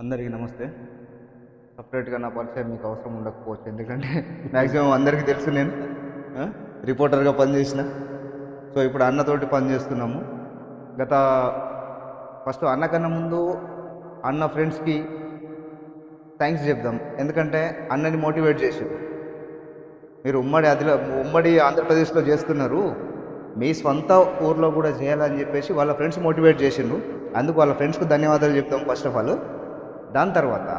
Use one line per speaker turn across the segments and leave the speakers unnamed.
అందరికీ నమస్తే. సపరేట్గా నా పరిచయం మీకు అవసరం ఉండకపోవచ్చు. ఎందుకంటే మ్యాక్సిమం అందరికీ తెలుసు నేను. రిపోర్టర్గా పనిచేసిన. సో ఇప్పుడు అన్నతోటి పని చేస్తున్నాము గత ఫస్ట్ అన్న కన్నా ముందు అన్న ఫ్రెండ్స్కి థ్యాంక్స్ చెప్దాం. ఎందుకంటే అన్నని మోటివేట్ చేసి మీరు ఉమ్మడి అదిలో ఉమ్మడి ఆంధ్రప్రదేశ్లో చేస్తున్నారు. మీ స్వంత ఊర్లో కూడా చేయాలని చెప్పేసి వాళ్ళ ఫ్రెండ్స్ మోటివేట్ చేసిండ్రు. అందుకు వాళ్ళ ఫ్రెండ్స్కి ధన్యవాదాలు చెప్తాం ఫస్ట్ ఆఫ్ ఆల్. దాని తర్వాత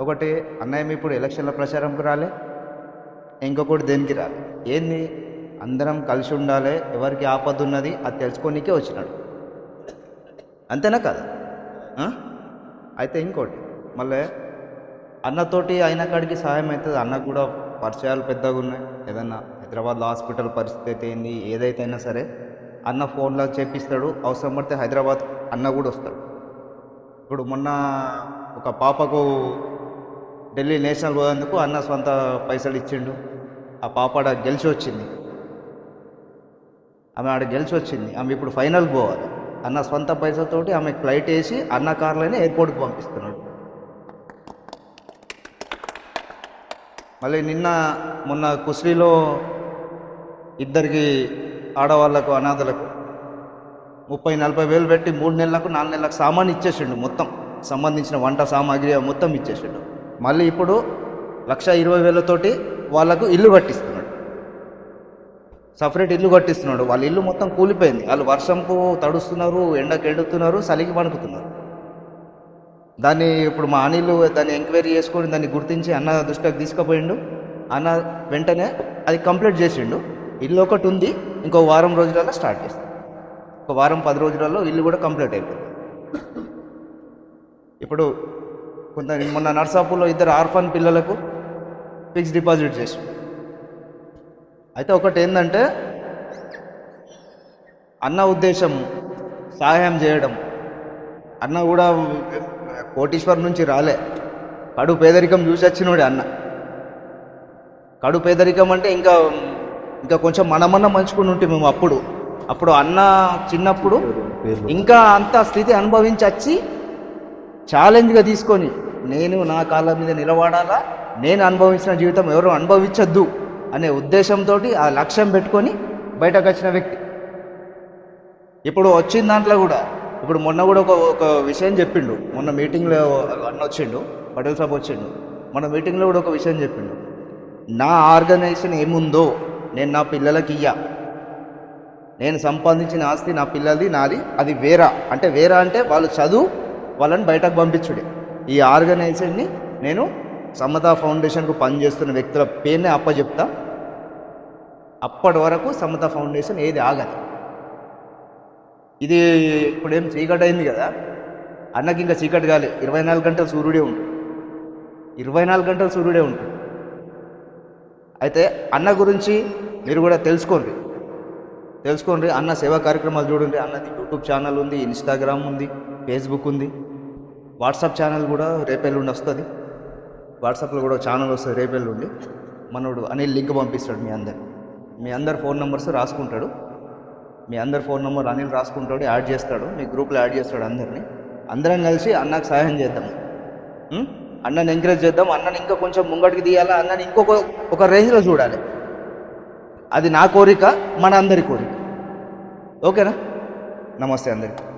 ఒకటి అన్నయ్య ఇప్పుడు ఎలక్షన్ల ప్రచారంకి రాలే? ఇంకొకటి దేనికి రాలే? ఏంది? అందరం కలిసి ఉండాలి ఎవరికి ఆపద ఉన్నది అది తెలుసుకోనికే వచ్చినాడు. అంతేనా కదా? అయితే ఇంకోటి మళ్ళీ అన్నతోటి అయిన కాడికి సహాయం అవుతుంది. అన్నకు కూడా పరిచయాలు పెద్దగా ఉన్నాయి. ఏదన్నా హైదరాబాద్లో హాస్పిటల్ పరిస్థితి ఏంది? ఏదైతే అయినా సరే అన్న ఫోన్లో చేపిస్తాడు. అవసరం పడితే హైదరాబాద్ అన్న కూడా వస్తాడు. ఇప్పుడు మొన్న ఒక పాపకు ఢిల్లీ నేషనల్ పోయేందుకు అన్న సొంత పైసలు ఇచ్చిండు. ఆ పాప ఆడ గెలిచి వచ్చింది. ఆమె ఆడ గెలిచి వచ్చింది. ఆమె ఇప్పుడు ఫైనల్ పోవాలి. అన్న సొంత పైసలతోటి ఆమె ఫ్లైట్ వేసి అన్న కార్లోనే ఎయిర్పోర్ట్కి పంపిస్తున్నాడు. మళ్ళీ నిన్న మొన్న కుస్రీలో ఇద్దరికి ఆడవాళ్ళకు అనాథలకు ముప్పై నలభై వేలు పెట్టి మూడు నెలలకు నాలుగు నెలలకు సామాన్ ఇచ్చేసిండు మొత్తం. సంబంధించిన వంట సామాగ్రి మొత్తం ఇచ్చేసిండు. మళ్ళీ ఇప్పుడు లక్ష ఇరవై వేలతోటి వాళ్ళకు ఇల్లు కట్టిస్తున్నాడు. సపరేట్ ఇల్లు కట్టిస్తున్నాడు. వాళ్ళ ఇల్లు మొత్తం కూలిపోయింది. వాళ్ళు వర్షంకు తడుస్తున్నారు ఎండకు ఎండుతున్నారు చలికి వణుకుతున్నారు. దాన్ని ఇప్పుడు మా అనిలు దాన్ని ఎంక్వైరీ చేసుకొని దాన్ని గుర్తించి అన్న దృష్టికి తీసుకుపోయిండు. అన్న వెంటనే అది కంప్లీట్ చేసిండు. ఇల్లు ఒకటి ఉంది. ఇంకో వారం రోజులలో స్టార్ట్ చేస్తాం. ఒక వారం పది రోజులలో ఇల్లు కూడా కంప్లీట్ అయిపోయింది. ఇప్పుడు కొంత మొన్న నర్సాపూర్లో ఇద్దరు ఆర్ఫాన్ పిల్లలకు ఫిక్స్ డిపాజిట్ చేసి అయితే ఒకటి ఏంటంటే అన్న ఉద్దేశం సహాయం చేయడం. అన్న కూడా కోటీశ్వర్ నుంచి రాలే. కడు పేదరికం చూసి వచ్చినోడే అన్న. కడు పేదరికం అంటే ఇంకా ఇంకా కొంచెం మనమన్న మంచుకుని ఉంటే మేము అప్పుడు అప్పుడు అన్న చిన్నప్పుడు ఇంకా అంత స్థితి అనుభవించి వచ్చి ఛాలెంజ్గా తీసుకొని నేను నా కాళ్ళ మీద నిలబడాలా? నేను అనుభవించిన జీవితం ఎవరు అనుభవించద్దు అనే ఉద్దేశంతో ఆ లక్ష్యం పెట్టుకొని బయటకు వచ్చిన వ్యక్తి. ఇప్పుడు వచ్చిన దాంట్లో కూడా ఇప్పుడు మొన్న కూడా ఒక ఒక విషయం చెప్పిండు. మొన్న మీటింగ్లో అన్న వచ్చిండు పటేల్ సాబ్ వచ్చిండు. మన మీటింగ్లో కూడా ఒక విషయం చెప్పిండు. నా ఆర్గనైజేషన్ ఏముందో నేను నా పిల్లలకి ఇయ్యా. నేను సంపాదించిన ఆస్తి నా పిల్లలది నాది అది వేరా. అంటే వేరా అంటే వాళ్ళు చదువు వాళ్ళని బయటకు పంపించుడే. ఈ ఆర్గనైజేషన్ని నేను సమతా ఫౌండేషన్కు పనిచేస్తున్న వ్యక్తుల పేరునే అప్పచెప్తా అప్పటి వరకు సమతా ఫౌండేషన్ ఏది ఆగదు. ఇది ఇప్పుడు ఏం చీకటి అయింది కదా. అన్నకి ఇంకా చీకటి కాలే. ఇరవై నాలుగు గంటలు సూర్యుడే ఉంటుంది ఇరవై నాలుగు గంటల సూర్యుడే ఉంటుంది అయితే అన్న గురించి మీరు కూడా తెలుసుకోండి. తెలుసుకోండి అన్న సేవా కార్యక్రమాలు చూడండి. అన్నది యూట్యూబ్ ఛానల్ ఉంది ఇన్స్టాగ్రామ్ ఉంది ఫేస్బుక్ ఉంది. వాట్సాప్ ఛానల్ కూడా రేపెల్లుండి వస్తుంది. వాట్సాప్లో కూడా ఛానల్ వస్తుంది రేపెల్లుండి మనోడు అనిల్ లింక్ పంపిస్తాడు మీ అందరు మీ అందరు ఫోన్ నెంబర్స్ రాసుకుంటాడు. మీ అందరి ఫోన్ నెంబర్ అనిల్ రాసుకుంటాడు యాడ్ చేస్తాడు. మీ గ్రూప్లో యాడ్ చేస్తాడు అందరినీ. అందరం కలిసి అన్నకు సహాయం చేద్దాం. అన్నని ఎంకరేజ్ చేద్దాం. అన్నని ఇంకా కొంచెం ముంగటికి తీయాలా? అన్నని ఇంకొక ఒక రేంజ్లో చూడాలి. అది నా కోరిక మన అందరి కోరిక. ఓకేనా? నమస్తే అందరికీ.